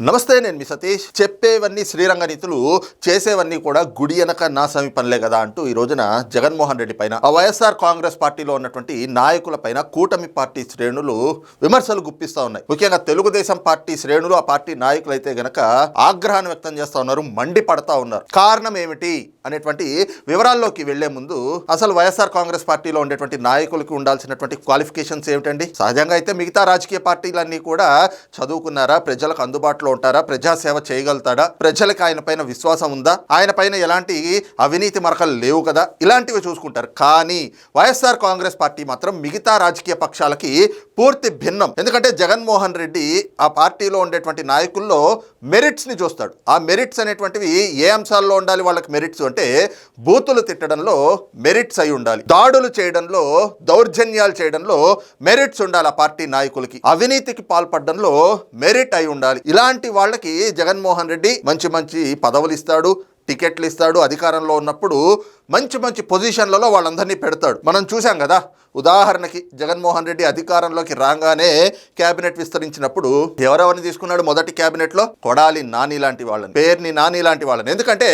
నమస్తే నేను మీ సతీష్. చెప్పేవన్నీ శ్రీరంగ నీతులు చేసేవన్నీ కూడా గుడి వెనక నా సమీ పనులే కదా అంటూ ఈ రోజున జగన్మోహన్ రెడ్డి పైన ఆ వైఎస్ఆర్ కాంగ్రెస్ పార్టీలో ఉన్నటువంటి నాయకుల పైన కూటమి పార్టీ శ్రేణులు విమర్శలు గుప్పిస్తా ఉన్నాయి. ముఖ్యంగా తెలుగుదేశం పార్టీ శ్రేణులు ఆ పార్టీ నాయకులు అయితే గనక ఆగ్రహాన్ని వ్యక్తం చేస్తా ఉన్నారు మండిపడతా ఉన్నారు. కారణం ఏమిటి అనేటువంటి వివరాల్లోకి వెళ్ళే ముందు అసలు వైఎస్ఆర్ కాంగ్రెస్ పార్టీలో ఉండేటువంటి నాయకులకి ఉండాల్సినటువంటి క్వాలిఫికేషన్స్ ఏమిటండి? సహజంగా అయితే మిగతా రాజకీయ పార్టీలన్నీ కూడా చదువుకున్నారా? ప్రజలకు అందుబాటులో ఉంటారా? ప్రజాసేవ చేయగలుగుతాడా? ప్రజలకు ఆయన పైన విశ్వాసం ఉందా? ఆయన పైన ఎలాంటి అవినీతి మరకలు లేవు కదా? ఇలాంటివి చూసుకుంటారు. కానీ వైఎస్ఆర్ కాంగ్రెస్ పార్టీ మాత్రం మిగతా రాజకీయ పక్షాలకి పూర్తి భిన్నం. ఎందుకంటే జగన్మోహన్ రెడ్డి ఆ పార్టీలో ఉండేటువంటి నాయకుల్లో మెరిట్స్ని చూస్తాడు. ఆ మెరిట్స్ అనేటువంటివి ఏ అంశాల్లో ఉండాలి? వాళ్ళకి మెరిట్స్ అంటే బూతులు తిట్టడంలో మెరిట్స్ అయి ఉండాలి. దాడులు చేయడంలో దౌర్జన్యాలు చేయడంలో మెరిట్స్ ఉండాలి ఆ పార్టీ నాయకులకి. అవినీతికి పాల్పడడంలో మెరిట్ అయి ఉండాలి. ఇలాంటి వాళ్ళకి జగన్మోహన్ రెడ్డి మంచి మంచి పదవులు ఇస్తాడు టికెట్లు ఇస్తాడు అధికారంలో ఉన్నప్పుడు మంచి మంచి పొజిషన్లలో వాళ్ళందరినీ పెడతాడు. మనం చూసాం కదా ఉదాహరణకి జగన్మోహన్ రెడ్డి అధికారంలోకి రాగానే కేబినెట్ విస్తరించినప్పుడు ఎవరెవరిని తీసుకున్నాడు మొదటి కేబినెట్లో కొడాలి నాని లాంటి వాళ్ళని పేర్ని నాని లాంటి వాళ్ళని. ఎందుకంటే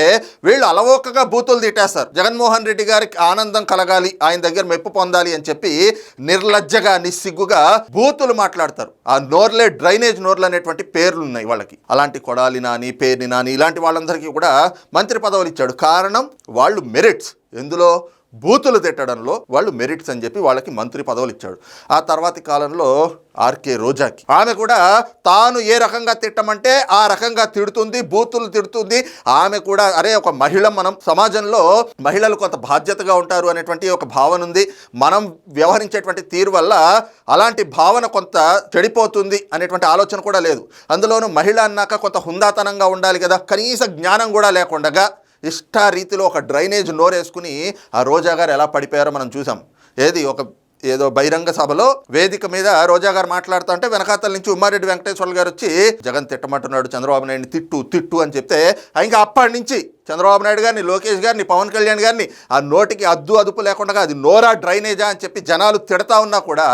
వీళ్ళు అలవోకగా బూతులు తిట్టేస్తారు. జగన్మోహన్ రెడ్డి గారికి ఆనందం కలగాలి ఆయన దగ్గర మెప్పు పొందాలి అని చెప్పి నిర్లజ్జగా నిస్సిగ్గుగా బూతులు మాట్లాడతారు. ఆ నోర్లే డ్రైనేజ్ నోర్లు అనేటువంటి పేర్లు ఉన్నాయి వాళ్ళకి. అలాంటి కొడాలి నాని పేర్ని నాని ఇలాంటి వాళ్ళందరికీ కూడా మంత్రి పదవులు ఇచ్చాడు. కారణం వాళ్ళు మెరిట్. మెరిట్స్. ఎందులో? బూతులు తిట్టడంలో వాళ్ళు మెరిట్స్ అని చెప్పి వాళ్ళకి మంత్రి పదవులు ఇచ్చాడు. ఆ తర్వాతి కాలంలో ఆర్కే రోజాకి. ఆమె కూడా తాను ఏ రకంగా తిట్టమంటే ఆ రకంగా తిడుతుంది బూతులు తిడుతుంది. ఆమె కూడా అరే ఒక మహిళ మనం సమాజంలో మహిళలు కొంత బాధ్యతగా ఉంటారు అనేటువంటి ఒక భావన ఉంది. మనం వ్యవహరించేటువంటి తీరు వల్ల అలాంటి భావన కొంత చెడిపోతుంది అనేటువంటి ఆలోచన కూడా లేదు. అందులోనూ మహిళ అన్నాక కొంత హుందాతనంగా ఉండాలి కదా. కనీస జ్ఞానం కూడా లేకుండగా ఇష్ట రీతిలో ఒక డ్రైనేజ్ నోరేసుకుని ఆ రోజా గారు ఎలా పడిపోయారో మనం చూసాం. ఏది ఒక ఏదో బహిరంగ సభలో వేదిక మీద రోజా గారు మాట్లాడుతుంటే వెనకాతల నుంచి ఉమ్మారెడ్డి వెంకటేశ్వర్లు గారు వచ్చి జగన్ తిట్టమంటున్నాడు చంద్రబాబు నాయుడిని తిట్టు తిట్టు అని చెప్తే ఇంకా అప్పటి నుంచి చంద్రబాబు నాయుడు గారిని లోకేష్ గారిని పవన్ కళ్యాణ్ గారిని ఆ నోటికి అద్దు అదుపు లేకుండా అది నోరా డ్రైనేజా అని చెప్పి జనాలు తిడతా ఉన్నా కూడా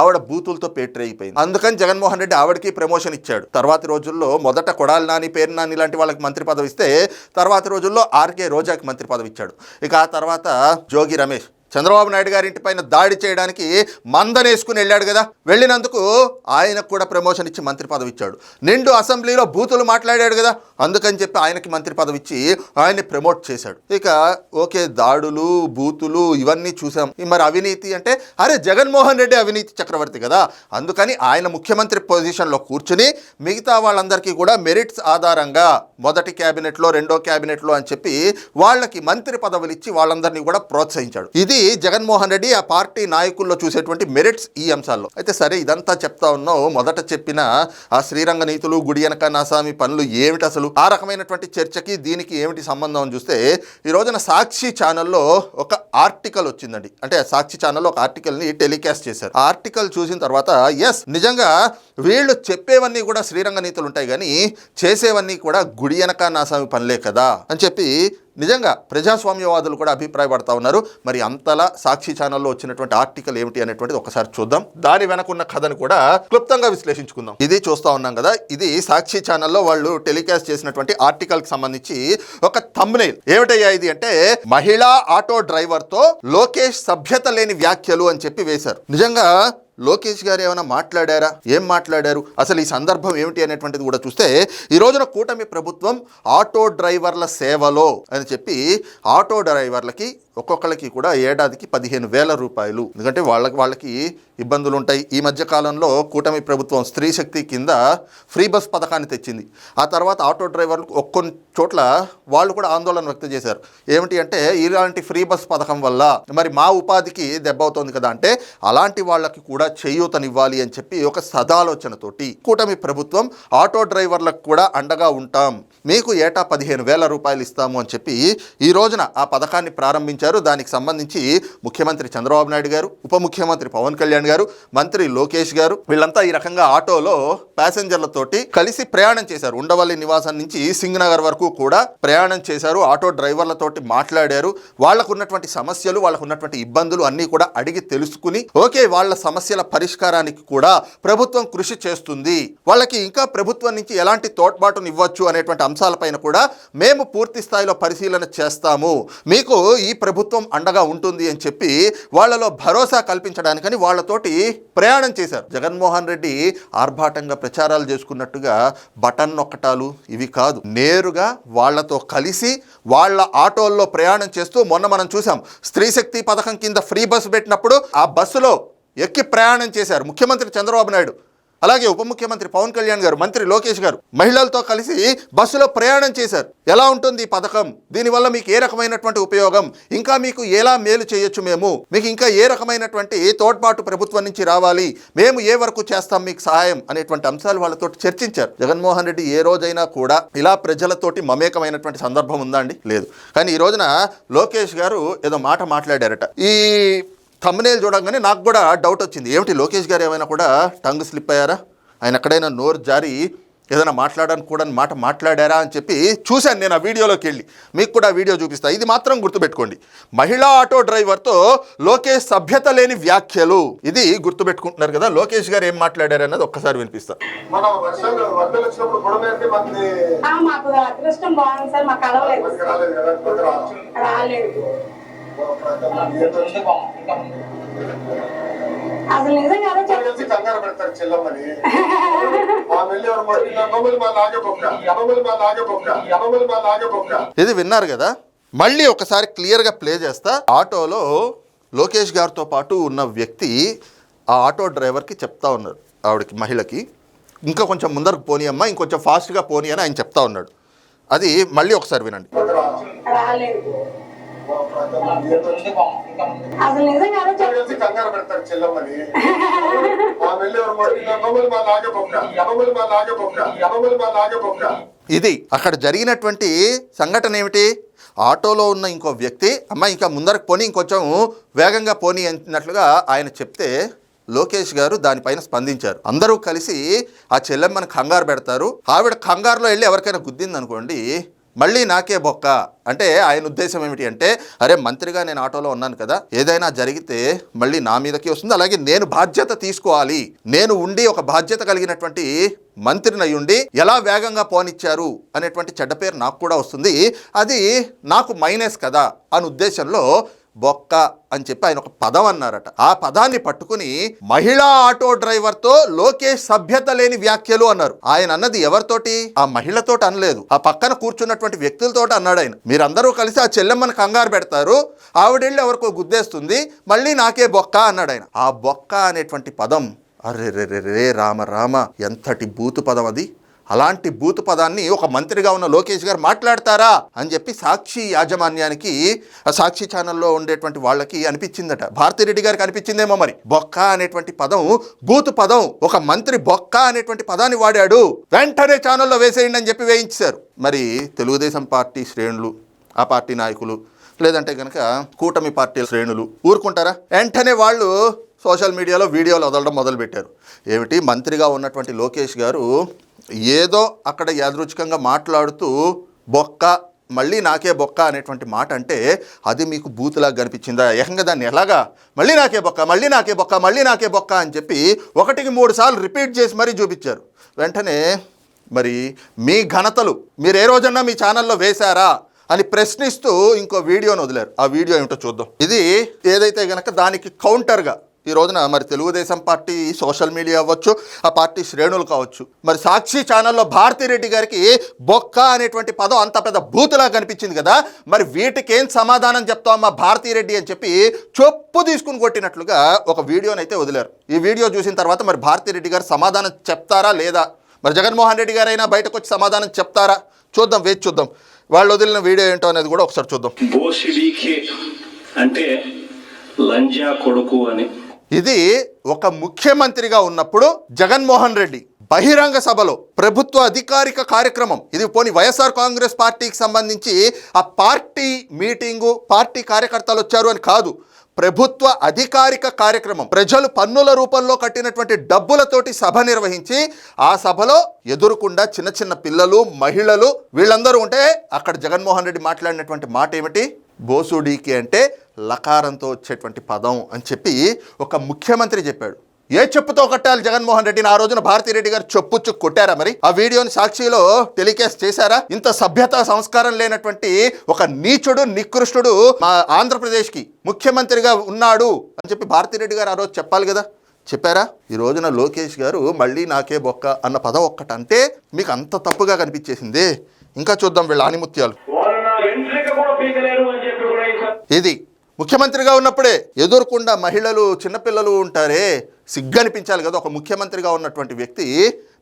ఆవిడ బూతులతో పేటరైపోయింది అందుకని జగన్మోహన్ రెడ్డి ఆవిడకి ప్రమోషన్ ఇచ్చాడు. తర్వాతి రోజుల్లో మొదట కొడాలి నాని పేరు నాని లాంటి వాళ్ళకి మంత్రి పదవి ఇస్తే తర్వాతి రోజుల్లో ఆర్కే రోజాకి మంత్రి పదవి ఇచ్చాడు. ఇక ఆ తర్వాత జోగి రమేష్ చంద్రబాబు నాయుడు గారి ఇంటి పైన దాడి చేయడానికి మందనేసుకుని వెళ్ళాడు కదా. వెళ్ళినందుకు ఆయనకు కూడా ప్రమోషన్ ఇచ్చి మంత్రి పదవి ఇచ్చాడు. నిండు అసెంబ్లీలో బూతులు మాట్లాడాడు కదా. అందుకని చెప్పి ఆయనకి మంత్రి పదవి ఇచ్చి ఆయన్ని ప్రమోట్ చేశాడు. ఇక ఓకే దాడులు బూతులు ఇవన్నీ చూసాం. మరి అవినీతి అంటే అరే జగన్మోహన్ రెడ్డి అవినీతి చక్రవర్తి కదా. అందుకని ఆయన ముఖ్యమంత్రి పొజిషన్లో కూర్చుని మిగతా వాళ్ళందరికీ కూడా మెరిట్స్ ఆధారంగా మొదటి క్యాబినెట్లో రెండో క్యాబినెట్లో అని చెప్పి వాళ్ళకి మంత్రి పదవులు ఇచ్చి వాళ్ళందరినీ కూడా ప్రోత్సహించాడు. ఇది జగన్మోహన్ రెడ్డి ఆ పార్టీ నాయకుల్లో చూసేటువంటి మెరిట్స్ ఈ అంశాల్లో. అయితే సరే ఇదంతా చెప్తా ఉన్నావు. మొదట చెప్పిన ఆ శ్రీరంగ నీతులు గుడి వెనక నాసామి పనులు ఏమిటి అసలు? ఆ రకమైనటువంటి చర్చకి దీనికి ఏమిటి సంబంధం అని చూస్తే ఈ రోజున సాక్షి ఛానల్లో ఒక ఆర్టికల్ వచ్చిందండి. అంటే సాక్షి ఛానల్లో ఒక ఆర్టికల్ని టెలికాస్ట్ చేశారు. ఆ ఆర్టికల్ చూసిన తర్వాత ఎస్ నిజంగా వీళ్ళు చెప్పేవన్నీ కూడా శ్రీరంగ నీతులు ఉంటాయి కానీ చేసేవన్నీ కూడా గుడి వెనక నాసామి పనులే కదా అని చెప్పి నిజంగా ప్రజాస్వామ్యవాదులు కూడా అభిప్రాయపడతా ఉన్నారు. మరి అంతలా సాక్షి ఛానల్లో వచ్చినటువంటి ఆర్టికల్ ఏమిటి అనేటువంటిది ఒకసారి చూద్దాం. దాని వెనకున్న కథను కూడా క్లుప్తంగా విశ్లేషించుకుందాం. ఇది చూస్తా ఉన్నాం కదా. ఇది సాక్షి ఛానల్లో వాళ్ళు టెలికాస్ట్ చేసినటువంటి ఆర్టికల్కి సంబంధించి ఒక thumbnail. ఏమిటయ్యా ఇది అంటే మహిళా ఆటో డ్రైవర్తో లోకేష్ సభ్యత లేని వ్యాఖ్యలు అని చెప్పి వేశారు. నిజంగా లోకేష్ గారు ఏమైనా మాట్లాడారా? ఏం మాట్లాడారు? అసలు ఈ సందర్భం ఏమిటి అనేటువంటిది కూడా చూస్తే ఈ రోజున కూటమి ప్రభుత్వం ఆటో డ్రైవర్ల సేవలో అని చెప్పి ఆటో డ్రైవర్లకి ఒక్కొక్కరికి కూడా ఏడాదికి పదిహేను వేల రూపాయలు. ఎందుకంటే వాళ్ళకి వాళ్ళకి ఇబ్బందులు ఉంటాయి ఈ మధ్య కాలంలో కూటమి ప్రభుత్వం స్త్రీ శక్తి కింద ఫ్రీ బస్ పథకాన్ని తెచ్చింది. ఆ తర్వాత ఆటో డ్రైవర్లు ఒక్కొన్ని చోట్ల వాళ్ళు కూడా ఆందోళన వ్యక్తం చేశారు. ఏమిటి అంటే ఇలాంటి ఫ్రీ బస్ పథకం వల్ల మరి మా ఉపాధికి దెబ్బ అవుతుంది కదా అంటే అలాంటి వాళ్ళకి కూడా చేయూతనివ్వాలి అని చెప్పి ఒక సదాలోచనతోటి కూటమి ప్రభుత్వం ఆటో డ్రైవర్లకు కూడా అండగా ఉంటాం. మీకు ఏటా పదిహేను వేల రూపాయలు ఇస్తాము అని చెప్పి ఈ రోజున ఆ పథకాన్ని ప్రారంభించారు ప్రకటించారు దానికి సంబంధించి ముఖ్యమంత్రి చంద్రబాబు నాయుడు గారు ఉప ముఖ్యమంత్రి పవన్ కళ్యాణ్ గారు మంత్రి లోకేష్ గారు వీళ్ళంతా ఈ రకంగా ఆటోలో ప్యాసింజర్లతోటి కలిసి ప్రయాణం చేశారు. ఉండవల్లి నివాసం నుంచి సింగనగర్ వరకు కూడా ప్రయాణం చేశారు. ఆటో డ్రైవర్లతోటి మాట్లాడారు. వాళ్ళకు ఉన్నటువంటి సమస్యలు వాళ్ళకు ఉన్నటువంటి ఇబ్బందులు అన్నీ కూడా అడిగి తెలుసుకుని ఓకే వాళ్ళ సమస్యల పరిష్కారానికి కూడా ప్రభుత్వం కృషి చేస్తుంది. వాళ్ళకి ఇంకా ప్రభుత్వం నుంచి ఎలాంటి తోడ్పాటును ఇవ్వచ్చు అనేటువంటి అంశాలపైన కూడా మేము పూర్తి స్థాయిలో పరిశీలన చేస్తాము. మీకు ఈ ప్రభుత్వం అండగా ఉంటుంది అని చెప్పి వాళ్ళలో భరోసా కల్పించడానికని వాళ్ళతోటి ప్రయాణం చేశారు. జగన్మోహన్ రెడ్డి ఆర్భాటంగా ప్రచారాలు చేసుకున్నట్టుగా బటన్ నొక్కటాలు ఇవి కాదు. నేరుగా వాళ్ళతో కలిసి వాళ్ళ ఆటోల్లో ప్రయాణం చేస్తూ మొన్న మనం చూసాం స్త్రీ శక్తి పథకం కింద ఫ్రీ బస్సు పెట్టినప్పుడు ఆ బస్సులో ఎక్కి ప్రయాణం చేశారు ముఖ్యమంత్రి చంద్రబాబు నాయుడు. అలాగే ఉప ముఖ్యమంత్రి పవన్ కళ్యాణ్ గారు మంత్రి లోకేష్ గారు మహిళలతో కలిసి బస్సులో ప్రయాణం చేశారు. ఎలా ఉంటుంది ఈ పథకం? దీనివల్ల మీకు ఏ రకమైనటువంటి ఉపయోగం? ఇంకా మీకు ఎలా మేలు చేయొచ్చు మేము? మీకు ఇంకా ఏ రకమైనటువంటి తోడ్పాటు ప్రభుత్వం నుంచి రావాలి? మేము ఏ వరకు చేస్తాం మీకు సహాయం? అనేటువంటి అంశాలు వాళ్ళతో చర్చించారు. జగన్మోహన్ రెడ్డి ఏ రోజైనా కూడా ఇలా ప్రజలతోటి మమేకమైనటువంటి సందర్భం ఉందా అండి? లేదు. కానీ ఈ రోజున లోకేష్ గారు ఏదో మాట మాట్లాడారట. ఈ thumbnail చూడంగానే నాకు కూడా డౌట్ వచ్చింది. ఏమిటి లోకేష్ గారు ఏమైనా కూడా టంగ్ స్లిప్ అయ్యారా? ఆయన ఎక్కడైనా నోరు జారి ఏదైనా మాట్లాడడానికి కూడా మాట మాట్లాడారా అని చెప్పి చూశాను నేను ఆ వీడియోలోకి వెళ్ళి. మీకు కూడా ఆ వీడియో చూపిస్తా. ఇది మాత్రం గుర్తుపెట్టుకోండి. మహిళా ఆటో డ్రైవర్తో లోకేష్ సభ్యత లేని వ్యాఖ్యలు. ఇది గుర్తుపెట్టుకుంటున్నారు కదా లోకేష్ గారు ఏం మాట్లాడారు అన్నది ఒక్కసారి వినిపిస్తా. మాకు అదృష్టం బాగుంది సార్ మాకు రాలేదు. అసలు నిజంగా కంగారు పెడతారు చెల్లమ్మని. ఇది విన్నారు కదా? మళ్ళీ ఒకసారి క్లియర్గా ప్లే చేస్తా. ఆటోలో లోకేష్ గారితో పాటు ఉన్న వ్యక్తి ఆ ఆటో డ్రైవర్కి చెప్తా ఉన్నారు ఆవిడకి మహిళకి. ఇంకా కొంచెం ముందరకు పోనీ అమ్మా ఇంకొంచెం ఫాస్ట్గా పోనీ అని ఆయన చెప్తా ఉన్నాడు. అది మళ్ళీ ఒకసారి వినండి. అసలు నిజంగా కంగారు పెడతారు చెల్లమ్మని? మా వెళ్ళి ఎవరు పడుతున్నా మమ్మల్ని మా లాగే బొక్క. మమ్మల్ని మా లాగే బొక్క. మమ్మల్ని మా లాగే బొక్క. ఇది అక్కడ జరిగినటువంటి సంఘటన ఏమిటి? ఆటోలో ఉన్న ఇంకో వ్యక్తి అమ్మ ఇంకా ముందరకు పోనీ ఇంకొంచెం వేగంగా పోనీ అన్నట్లుగా ఆయన చెప్తే లోకేష్ గారు దానిపైన స్పందించారు. అందరూ కలిసి ఆ చెల్లెమ్మని కంగారు పెడతారు. ఆవిడ కంగారులో వెళ్ళి ఎవరికైనా గుద్దింది అనుకోండి మళ్ళీ నాకే బొక్క. అంటే ఆయన ఉద్దేశం ఏమిటి అంటే అరే మంత్రిగా నేను ఆటోలో ఉన్నాను కదా ఏదైనా జరిగితే మళ్ళీ నా మీదకి వస్తుంది. అలాగే నేను బాధ్యత తీసుకోవాలి. నేను ఉండి ఒక బాధ్యత కలిగినటువంటి మంత్రిని అయ్యుండి ఉండి ఎలా వేగంగా పోనిచ్చారు అనేటువంటి చెడ్డ పేరు నాకు కూడా వస్తుంది. అది నాకు మైనస్ కదా అని ఉద్దేశంలో బొక్క అని చెప్పి ఆయన ఒక పదం అన్నారట. ఆ పదాన్ని పట్టుకుని మహిళా ఆటో డ్రైవర్తో లోకేష్ సభ్యత లేని వ్యాఖ్యలు అన్నారు. ఆయన అన్నది ఎవరితోటి? ఆ మహిళతోటి అనలేదు. ఆ పక్కన కూర్చున్నటువంటి వ్యక్తులతో అన్నాడు ఆయన. మీరందరూ కలిసి ఆ చెల్లెమ్మని కంగారు పెడతారు. ఆవిడెళ్ళి ఎవరికో గుద్దేస్తుంది. మళ్ళీ నాకే బొక్క అన్నాడు ఆయన. ఆ బొక్క అనేటువంటి పదం అరే రే రే రామ రామ ఎంతటి బూతు పదం అది? అలాంటి బూత్ పదాన్ని ఒక మంత్రిగా ఉన్న లోకేష్ గారు మాట్లాడతారా అని చెప్పి సాక్షి యాజమాన్యానికి ఆ సాక్షి ఛానల్లో ఉండేటువంటి వాళ్ళకి అనిపించిందట. భారతిరెడ్డి గారికి అనిపించిందేమో మరి. బొక్క అనేటువంటి పదం బూతు పదం ఒక మంత్రి బొక్క అనేటువంటి పదాన్ని వాడాడు. వెంటనే ఛానల్లో వేసేయండి అని చెప్పి వేయించారు మరి తెలుగుదేశం పార్టీ శ్రేణులు ఆ పార్టీ నాయకులు లేదంటే కనుక కూటమి పార్టీ శ్రేణులు ఊరుకుంటారా? వెంటనే వాళ్ళు సోషల్ మీడియాలో వీడియోలు వదలడం మొదలుపెట్టారు. ఏమిటి? మంత్రిగా ఉన్నటువంటి లోకేష్ గారు ఏదో అక్కడ యాదృచ్ఛికంగా మాట్లాడుతూ బొక్క మళ్ళీ నాకే బొక్క అనేటువంటి మాట అంటే అది మీకు బూతులాగా కనిపించిందా? ఏకంగా దాన్ని ఎలాగా? మళ్ళీ నాకే బొక్క మళ్ళీ నాకే బొక్క మళ్ళీ నాకే బొక్క అని చెప్పి ఒకటికి మూడు సార్లు రిపీట్ చేసి మరీ చూపించారు. వెంటనే మరి మీ ఘనతలు మీరు ఏ రోజన్నా మీ ఛానల్లో వేశారా అని ప్రశ్నిస్తూ ఇంకో వీడియోని వదిలారు. ఆ వీడియో ఏమిటో చూద్దాం. ఇది ఏదైతే గనక దానికి కౌంటర్గా ఈ రోజున మరి తెలుగుదేశం పార్టీ సోషల్ మీడియా అవ్వచ్చు ఆ పార్టీ శ్రేణులు కావచ్చు. మరి సాక్షి ఛానల్లో భారతిరెడ్డి గారికి బొక్క అనేటువంటి పదం అంత పెద్ద బూతులా కనిపించింది కదా. మరి వీటికేం సమాధానం చెప్తామా భారతిరెడ్డి అని చెప్పి చొప్పు తీసుకుని కొట్టినట్లుగా ఒక వీడియోని అయితే వదిలారు. ఈ వీడియో చూసిన తర్వాత మరి భారతిరెడ్డి గారు సమాధానం చెప్తారా లేదా? మరి జగన్మోహన్ రెడ్డి గారైనా బయటకు వచ్చి సమాధానం చెప్తారా? చూద్దాం వేచి చూద్దాం. వాళ్ళు వదిలిన వీడియో ఏంటో అనేది కూడా ఒకసారి చూద్దాం. అంటే లంజా కొడుకు అని ఇది ఒక ముఖ్యమంత్రిగా ఉన్నప్పుడు జగన్మోహన్ రెడ్డి బహిరంగ సభలో ప్రభుత్వ అధికారిక కార్యక్రమం. ఇది పోని వైఎస్ఆర్ కాంగ్రెస్ పార్టీకి సంబంధించి ఆ పార్టీ మీటింగు పార్టీ కార్యకర్తలు వచ్చారు అని కాదు. ప్రభుత్వ అధికారిక కార్యక్రమం. ప్రజలు పన్నుల రూపంలో కట్టినటువంటి డబ్బులతోటి సభ నిర్వహించి ఆ సభలో ఎదురుకుండా చిన్న చిన్న పిల్లలు మహిళలు వీళ్ళందరూ ఉంటే అక్కడ జగన్మోహన్ రెడ్డి మాట్లాడినటువంటి మాట ఏమిటి బోసుడీకి అంటే లకారంతో వచ్చేటువంటి పదం అని చెప్పి ఒక ముఖ్యమంత్రి చెప్పాడు. ఏ చెప్పుతో కట్టాలి జగన్మోహన్ రెడ్డిని? ఆ రోజున భారతిరెడ్డి గారు చెప్పుచ్చు కొట్టారా మరి? ఆ వీడియోని సాక్షిలో టెలికాస్ట్ చేశారా? ఇంత సభ్యత సంస్కారం లేనటువంటి ఒక నీచుడు నికృష్టుడు మా ఆంధ్రప్రదేశ్కి ముఖ్యమంత్రిగా ఉన్నాడు అని చెప్పి భారతిరెడ్డి గారు ఆ రోజు చెప్పాలి కదా. చెప్పారా? ఈ రోజున లోకేష్ గారు మళ్ళీ నాకే బొక్క అన్న పదం ఒక్కటి అంటే మీకు అంత తప్పుగా కనిపించేసింది. ఇంకా చూద్దాం వీళ్ళ ఆనిముత్యాలు. ఇది ముఖ్యమంత్రిగా ఉన్నప్పుడే ఎదురుకుండా మహిళలు చిన్నపిల్లలు ఉంటారే సిగ్గనిపించాలి కదా. ఒక ముఖ్యమంత్రిగా ఉన్నటువంటి వ్యక్తి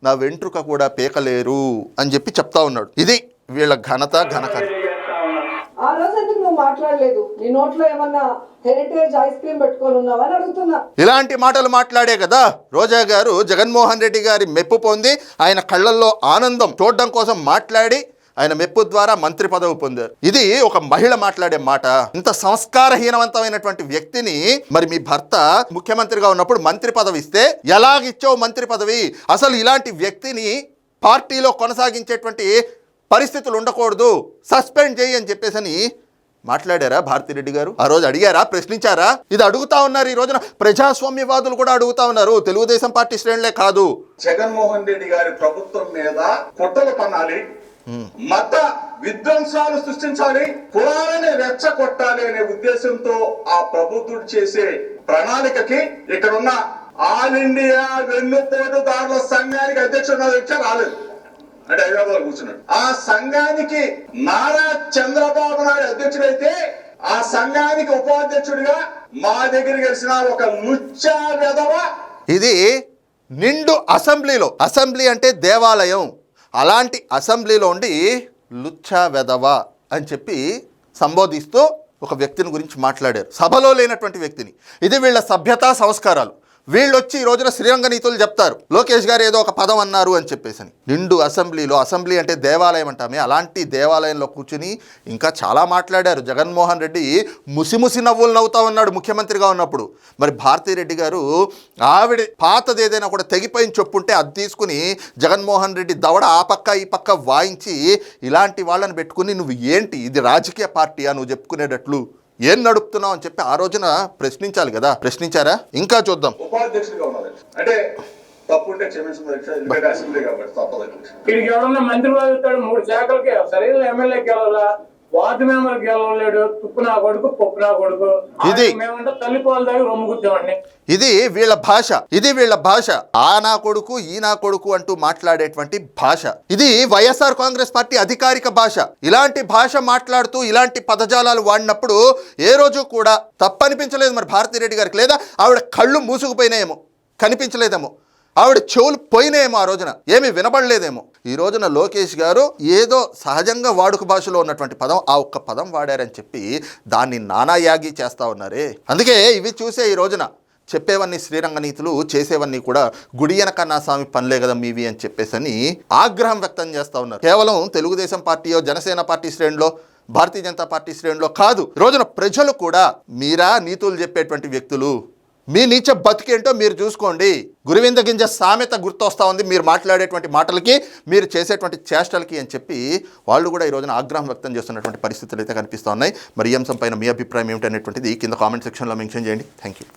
నా వెంట్రుక కూడా పీకలేరు అని చెప్పి చెప్తా ఉన్నాడు. ఇది వీళ్ళ ఘనత ఘనకరం చేస్తా ఉన్నారు ఆ రోజు ఎందుకు నువ్వు మాట్లాడలేదు? నీ నోట్లో ఏమన్నా హెరిటేజ్ ఐస్ క్రీమ్ పెట్టుకొని ఉన్నావా అని అడుగుతున్నా. ఇలాంటి మాటలు మాట్లాడే కదా రోజా గారు జగన్మోహన్ రెడ్డి గారి మెప్పు పొంది ఆయన కళ్ళల్లో ఆనందం చూడడం కోసం మాట్లాడి ఆయన మెప్పు ద్వారా మంత్రి పదవి పొందారు. ఇది ఒక మహిళ మాట్లాడే మాట. ఇంత సంస్కారహీనవంతమైనటువంటి వ్యక్తిని మరి మీ భర్త ముఖ్యమంత్రిగా ఉన్నప్పుడు మంత్రి పదవి ఇస్తే ఎలాగిచ్చావు మంత్రి పదవి? అసలు ఇలాంటి వ్యక్తిని పార్టీలో కొనసాగించేటువంటి పరిస్థితులు ఉండకూడదు. సస్పెండ్ చేయి అని చెప్పేసి మాట్లాడారా భారతిరెడ్డి గారు? ఆ రోజు అడిగారా? ప్రశ్నించారా? ఇది అడుగుతా ఉన్నారు ఈ రోజున. ప్రజాస్వామ్యవాదులు కూడా అడుగుతా ఉన్నారు. తెలుగుదేశం పార్టీ శ్రేణులే కాదు. జగన్మోహన్ రెడ్డి గారి ప్రభుత్వం మీద కుట్రలు పన్నాలి మత విధ్వంసాలు సృష్టించాలి కులాలని రెచ్చగొట్టాలి అనే ఉద్దేశంతో ఆ ప్రభుత్వుడు చేసే ప్రణాళికకి ఇక్కడ ఉన్న ఆల్ ఇండియా వెన్నుపోటుదారుల సంఘానికి అధ్యక్షుడు రాలేదు. అంటే హైదరాబాద్ కూర్చున్నాడు. ఆ సంఘానికి నారా చంద్రబాబు నాయుడు అధ్యక్షుడైతే ఆ సంఘానికి ఉపాధ్యక్షుడిగా మా దగ్గర గెలిచిన ఒక లుచ్చా వెధవ ఇది నిండు అసెంబ్లీలో. అసెంబ్లీ అంటే దేవాలయం. అలాంటి అసెంబ్లీలో ఉండి లుచ్చా వెదవ అని చెప్పి సంబోధిస్తూ ఒక వ్యక్తిని గురించి మాట్లాడారు. సభలో లేనటువంటి వ్యక్తిని. ఇది వీళ్ళ సభ్యతా సంస్కారాలు. వీళ్ళు వచ్చి ఈ రోజున శ్రీరంగ నీతులు చెప్తారు. లోకేష్ గారు ఏదో ఒక పదం అన్నారు అని చెప్పేసి నిండు అసెంబ్లీలో అసెంబ్లీ అంటే దేవాలయం అంటామే. అలాంటి దేవాలయంలో కూర్చుని ఇంకా చాలా మాట్లాడారు. జగన్మోహన్ రెడ్డి ముసిముసి నవ్వులు నవ్వుతా ఉన్నాడు ముఖ్యమంత్రిగా ఉన్నప్పుడు. మరి భారతీరెడ్డి గారు ఆవిడ పాతది ఏదైనా కూడా తెగిపోయిన చెప్పుంటే అది తీసుకుని జగన్మోహన్ రెడ్డి దవడ ఆ పక్క ఈ పక్క వాయించి ఇలాంటి వాళ్ళని పెట్టుకుని నువ్వు ఏంటి? ఇది రాజకీయ పార్టీయా? నువ్వు చెప్పుకునేటట్లు. ఏం నడుపుతున్నావు అని చెప్పి ఆ రోజున ప్రశ్నించాలి కదా. ప్రశ్నించారా? ఇంకా చూద్దాం. అంటే తప్పుంటే అధ్యక్ష ఎందుకంటే అసెంబ్లీ కాబట్టి తప్పదు. వీడికి ఎవరన్నా మంత్రి మూడు శాఖలకి సరైన ఎమ్మెల్యే గెలవాలా వార్డు మెంబర్ గెలవలేడు తుప్పు నా కొడుకు పప్పు నా కొడుకు. ఇది. మేమంటే తల్లిపాలు ఇది వీళ్ళ భాష ఇది వీళ్ళ భాష. ఆ నా కొడుకు ఈ నా కొడుకు అంటూ మాట్లాడేటువంటి భాష. ఇది వైఎస్ఆర్ కాంగ్రెస్ పార్టీ అధికారిక భాష. ఇలాంటి భాష మాట్లాడుతూ ఇలాంటి పదజాలాలు వాడినప్పుడు ఏ రోజు కూడా తప్పనిపించలేదు మరి భారతిరెడ్డి గారికి. లేదా ఆవిడ కళ్ళు మూసుకుపోయినాయేమో కనిపించలేదేమో. ఆవిడ చెవులు పోయినాయేమో ఆ రోజున. ఏమీ వినబడలేదేమో. ఈ రోజున లోకేష్ గారు ఏదో సహజంగా వాడుక భాషలో ఉన్నటువంటి పదం ఆ ఒక్క పదం వాడారని చెప్పి దాన్ని నానాయాగి చేస్తా ఉన్నారే. అందుకే ఇవి చూసే ఈ రోజున చెప్పేవన్నీ శ్రీరంగనీతులు చేసేవన్నీ కూడా గుడియన కన్నాస్వామి స్వామి పనిలే కదా మీవి అని చెప్పేసని ఆగ్రహం వ్యక్తం చేస్తా ఉన్నారు. కేవలం తెలుగుదేశం పార్టీయో జనసేన పార్టీ శ్రేణిలో భారతీయ జనతా పార్టీ శ్రేణిలో కాదు ఈ రోజున ప్రజలు కూడా మీరా నీతులు చెప్పేటువంటి వ్యక్తులు మీ నీచ బతికేంటో మీరు చూసుకోండి. గురువింద గింజ సామెత గుర్తొస్తా ఉంది. మీరు మాట్లాడేటువంటి మాటలకి మీరు చేసేటువంటి చేష్టలకి అని చెప్పి వాళ్ళు కూడా ఈ రోజున ఆగ్రహం వ్యక్తం చేస్తున్నటువంటి పరిస్థితులు అయితే కనిపిస్తూ ఉన్నాయి. మరి ఈ అంశం పైన మీ అభిప్రాయం ఏమిటనేటువంటిది కింద కామెంట్ సెక్షన్లో మెన్షన్ చేయండి. Thank you